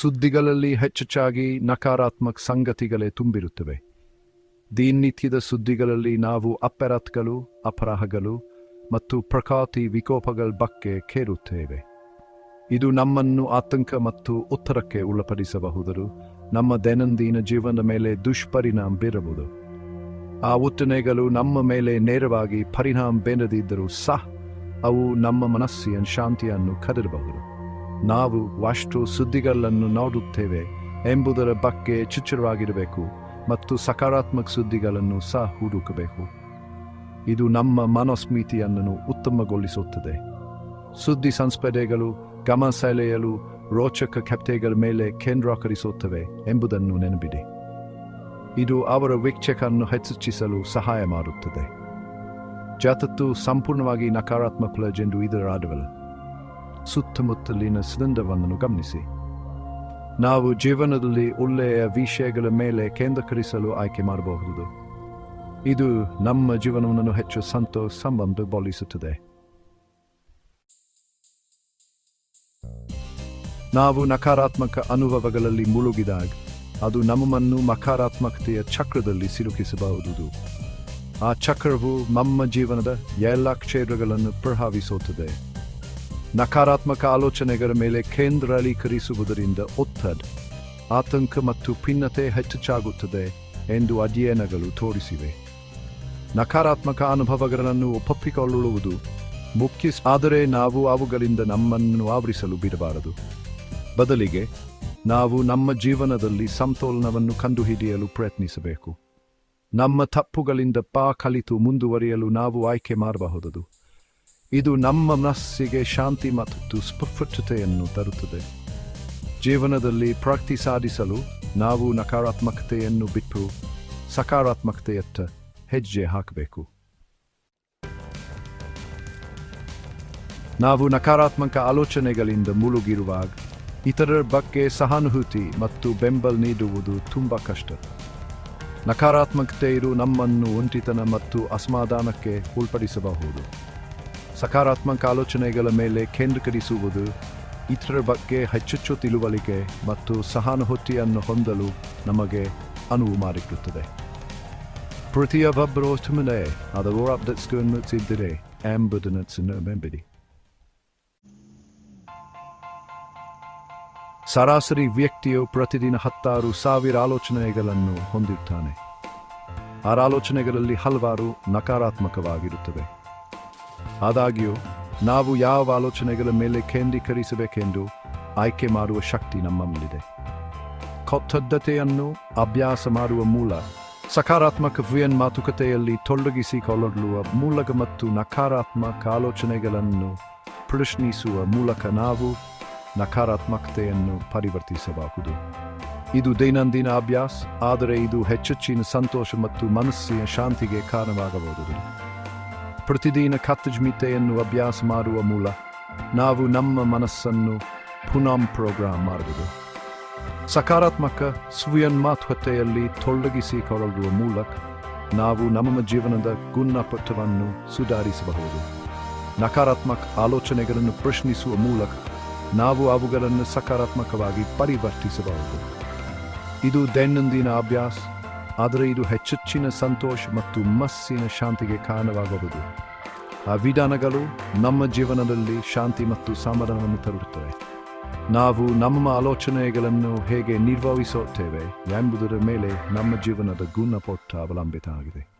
ಸುದ್ದಿಗಳಲ್ಲಿ ಹೆಚ್ಚೆಚ್ಚಾಗಿ ನಕಾರಾತ್ಮಕ ಸಂಗತಿಗಳೇ ತುಂಬಿರುತ್ತವೆ. ದಿನನಿತ್ಯದ ಸುದ್ದಿಗಳಲ್ಲಿ ನಾವು ಅಪರಾಧಗಳು, ಅಪರಾಹಗಳು ಮತ್ತು ಪ್ರಕಾತಿ ವಿಕೋಪಗಳ ಬಗ್ಗೆ ಕೇರುತ್ತೇವೆ ಇದು ನಮ್ಮನ್ನು ಆತಂಕ ಮತ್ತು ಉತ್ತರಕ್ಕೆ ಉಳಪಡಿಸಬಹುದು ನಮ್ಮ ದೈನಂದಿನ ಜೀವನದ ಮೇಲೆ ದುಷ್ಪರಿಣಾಮ ಬೀರಬಹುದು. ಆ ಉತ್ತನೆಗಳು ನಮ್ಮ ಮೇಲೆ ನೇರವಾಗಿ ಪರಿಣಾಮ ಬೀರದಿದ್ದರೂ ಸಹ ಅವು ನಮ್ಮ ಮನಸ್ಸಿನ ಶಾಂತಿಯನ್ನು ಕದರಬಹುದು. ನಾವು ಅಷ್ಟು ಸುದ್ದಿಗಳನ್ನು ನೋಡುತ್ತೇವೆ ಎಂಬುದರ ಬಗ್ಗೆ ಚುಚ್ಚುರವಾಗಿರಬೇಕು ಮತ್ತು ಸಕಾರಾತ್ಮಕ ಸುದ್ದಿಗಳನ್ನು ಸಹ ಹುಡುಕಬೇಕು. ಇದು ನಮ್ಮ ಮನಸ್ಮಿತಿಯನ್ನು ಉತ್ತಮಗೊಳಿಸುತ್ತದೆ. ಸುದ್ದಿ ಸಂಸ್ಪದೆಗಳು ಗಮನ ರೋಚಕ ಕಥೆಗಳ ಮೇಲೆ ಕೇಂದ್ರೀಕರಿಸುತ್ತವೆ ಎಂಬುದನ್ನು ನೆನಪಿಡಿ. ಇದು ಅವರ ವೀಕ್ಷಕನ್ನು ಹೆಚ್ಚಿಸಲು ಸಹಾಯ ಮಾಡುತ್ತದೆ. ಜಾತತ್ತು ಸಂಪೂರ್ಣವಾಗಿ ನಕಾರಾತ್ಮಕ ಇದರ ಅರ್ಥವಲ್ಲ ಸುತ್ತಮುತ್ತಲಿನ ಸುಗಂಧವನ್ನು ಗಮನಿಸಿ. ನಾವು ಜೀವನದಲ್ಲಿ ಒಳ್ಳೆಯ ವಿಷಯಗಳ ಮೇಲೆ ಕೇಂದ್ರೀಕರಿಸಲು ಆಯ್ಕೆ ಮಾಡಬಹುದು. ಇದು ನಮ್ಮ ಜೀವನವನ್ನು ಹೆಚ್ಚು ಸಂತೋಷ ಸಂಬಂಧ ಬೋಲಿಸುತ್ತದೆ. ನಾವು ನಕಾರಾತ್ಮಕ ಅನುಭವಗಳಲ್ಲಿ ಮುಳುಗಿದಾಗ ಅದು ನಮ್ಮನ್ನು ಮಕಾರಾತ್ಮಕತೆಯ ಚಕ್ರದಲ್ಲಿ ಸಿಲುಕಿಸಬಹುದು ಆ ಚಕ್ರವು ನಮ್ಮ ಜೀವನದ ಎಲ್ಲ ಕ್ಷೇತ್ರಗಳನ್ನು ಪ್ರಭಾವಿಸುತ್ತದೆ. ನಕಾರಾತ್ಮಕ ಆಲೋಚನೆಗಳ ಮೇಲೆ ಕೇಂದ್ರೀಕರಿಸುವುದರಿಂದ ಒತ್ತಡ, ಆತಂಕ ಮತ್ತು ಭಿನ್ನತೆ ಹೆಚ್ಚಾಗುತ್ತದೆ ಎಂದು ಅಧ್ಯಯನಗಳು ತೋರಿಸಿವೆ. ನಕಾರಾತ್ಮಕ ಅನುಭವಗಳನ್ನು ಒಪ್ಪಿಕೊಳ್ಳುವುದು ಮುಖ್ಯ, ಆದರೆ ನಾವು ಅವುಗಳಿಂದ ನಮ್ಮನ್ನು ಆವರಿಸಲು ಬಿಡಬಾರದು. ಬದಲಿಗೆ, ನಾವು ನಮ್ಮ ಜೀವನದಲ್ಲಿ ಸಮತೋಲನವನ್ನು ಕಂಡುಹಿಡಿಯಲು ಪ್ರಯತ್ನಿಸಬೇಕು. ನಮ್ಮ ತಪ್ಪುಗಳಿಂದ ಪಾ ಕಲಿತು ಮುಂದುವರಿಯಲು ನಾವು ಆಯ್ಕೆ ಮಾಡಬಹುದು ಇದು ನಮ್ಮ ಮನಸ್ಸಿಗೆ ಶಾಂತಿ ಮತ್ತು ಸ್ಫುಟತೆಯನ್ನು ತರುತ್ತದೆ. ಜೀವನದಲ್ಲಿ ಪ್ರಾಕ್ತಿ ಸಾಧಿಸಲು ನಾವು ನಕಾರಾತ್ಮಕತೆಯನ್ನು ಬಿಟ್ಟು ಸಕಾರಾತ್ಮಕತೆಯತ್ತ ಹೆಜ್ಜೆ ಹಾಕಬೇಕು. ನಾವು ನಕಾರಾತ್ಮಕ ಆಲೋಚನೆಗಳಿಂದ ಮುಳುಗಿರುವಾಗ ಇತರರ ಬಗ್ಗೆ ಸಹಾನುಭೂತಿ ಮತ್ತು ಬೆಂಬಲ ನೀಡುವುದು ತುಂಬ ಕಷ್ಟ. ನಕಾರಾತ್ಮಕತೆಯು ನಮ್ಮನ್ನು ಒಂಟಿತನ ಮತ್ತು ಅಸಮಾಧಾನಕ್ಕೆ ಉಳ್ಪಡಿಸಬಹುದು ಸಕಾರಾತ್ಮಕ ಆಲೋಚನೆಗಳ ಮೇಲೆ ಕೇಂದ್ರೀಕರಿಸುವುದು ಇತರರ ಬಗ್ಗೆ ಹೆಚ್ಚೆಚ್ಚು ತಿಳುವಳಿಕೆ ಮತ್ತು ಸಹಾನುಭೂತಿಯನ್ನು ಹೊಂದಲು ನಮಗೆ ಅನುವು ಮಾಡಿಕೊಡುತ್ತದೆ. ಪ್ರತಿಯೊಬ್ಬರು ಸುಮ್ಮನೆ ಅದರ ಅಪ್ಡೇಟ್ಸ್ಗಳನ್ನು ಎಂಬುದನ್ನು ಬೆಂಬಿಡಿ ಸರಾಸರಿ ವ್ಯಕ್ತಿಯು ಪ್ರತಿದಿನ ಹತ್ತಾರು ಸಾವಿರ ಆಲೋಚನೆಗಳನ್ನು ಹೊಂದಿರುತ್ತಾನೆ. ಆ ಆಲೋಚನೆಗಳಲ್ಲಿ ಹಲವಾರು ನಕಾರಾತ್ಮಕವಾಗಿರುತ್ತವೆ. ಆದಾಗ್ಯೂ, ನಾವು ಯಾವ ಆಲೋಚನೆಗಳ ಮೇಲೆ ಕೇಂದ್ರೀಕರಿಸಬೇಕೆಂದು ಆಯ್ಕೆ ಮಾಡುವ ಶಕ್ತಿ ನಮ್ಮಲ್ಲಿದೆ ಕೊತ್ತದ್ದತೆಯನ್ನು ಅಭ್ಯಾಸ ಮಾಡುವ ಮೂಲ, ಸಕಾರಾತ್ಮಕ ವಿಯನ್ ಮಾತುಕತೆಯಲ್ಲಿ ತೊಡಗಿಸಿಕೊಳ್ಳುವ ಮೂಲಕ ಮತ್ತು ನಕಾರಾತ್ಮಕ ಆಲೋಚನೆಗಳನ್ನು ಪ್ರಶ್ನಿಸುವ ಮೂಲಕ ನಾವು ನಕಾರಾತ್ಮಕತೆಯನ್ನು ಪರಿವರ್ತಿಸಬಹುದು. ಇದು ದೈನಂದಿನ ಅಭ್ಯಾಸ, ಆದರೆ ಇದು ಹೆಚ್ಚೆಚ್ಚಿನ ಸಂತೋಷ ಮತ್ತು ಮನಸ್ಸಿನ ಶಾಂತಿಗೆ ಕಾರಣವಾಗಬಹುದು. ಪ್ರತಿದಿನ ಕತ್ತಜ್ಮಿತೆಯನ್ನು ಅಭ್ಯಾಸ ಮಾಡುವ ಮೂಲ ನಾವು ನಮ್ಮ ಮನಸ್ಸನ್ನು ಪುನಃ ಪ್ರೋಗ್ರಾಮ್ ಮಾಡುವುದು. ಸಕಾರಾತ್ಮಕ ಸ್ವಯನ್ಮಾತ್ಮತೆಯಲ್ಲಿ ತೊಡಗಿಸಿಕೊಳ್ಳುವ ಮೂಲಕ ನಾವು ನಮ್ಮ ಜೀವನದ ಗುಣಪಟ್ಟವನ್ನು ಸುಧಾರಿಸಬಹುದು. ನಕಾರಾತ್ಮಕ ಆಲೋಚನೆಗಳನ್ನು ಪ್ರಶ್ನಿಸುವ ಮೂಲಕ ನಾವು ಅವುಗಳನ್ನು ಸಕಾರಾತ್ಮಕವಾಗಿ ಪರಿವರ್ತಿಸಬಹುದು. ಇದು ದೈನಂದಿನ ಅಭ್ಯಾಸ. ಆದರೆ ಇದು ಹೆಚ್ಚೆಚ್ಚಿನ ಸಂತೋಷ ಮತ್ತು ಮಸ್ಸಿನ ಶಾಂತಿಗೆ ಕಾರಣವಾಗಬಹುದು. ಆ ವಿಧಾನಗಳು ನಮ್ಮ ಜೀವನದಲ್ಲಿ ಶಾಂತಿ ಮತ್ತು ಸಮಾಧಾನವನ್ನು ತರುತ್ತವೆ. ನಾವು ನಮ್ಮ ಆಲೋಚನೆಗಳನ್ನು ಹೇಗೆ ನಿರ್ವಹಿಸುತ್ತೇವೆ ಎಂಬುದರ ಮೇಲೆ ನಮ್ಮ ಜೀವನದ ಗುಣಪಟ್ಟ ಅವಲಂಬಿತ ಆಗಿದೆ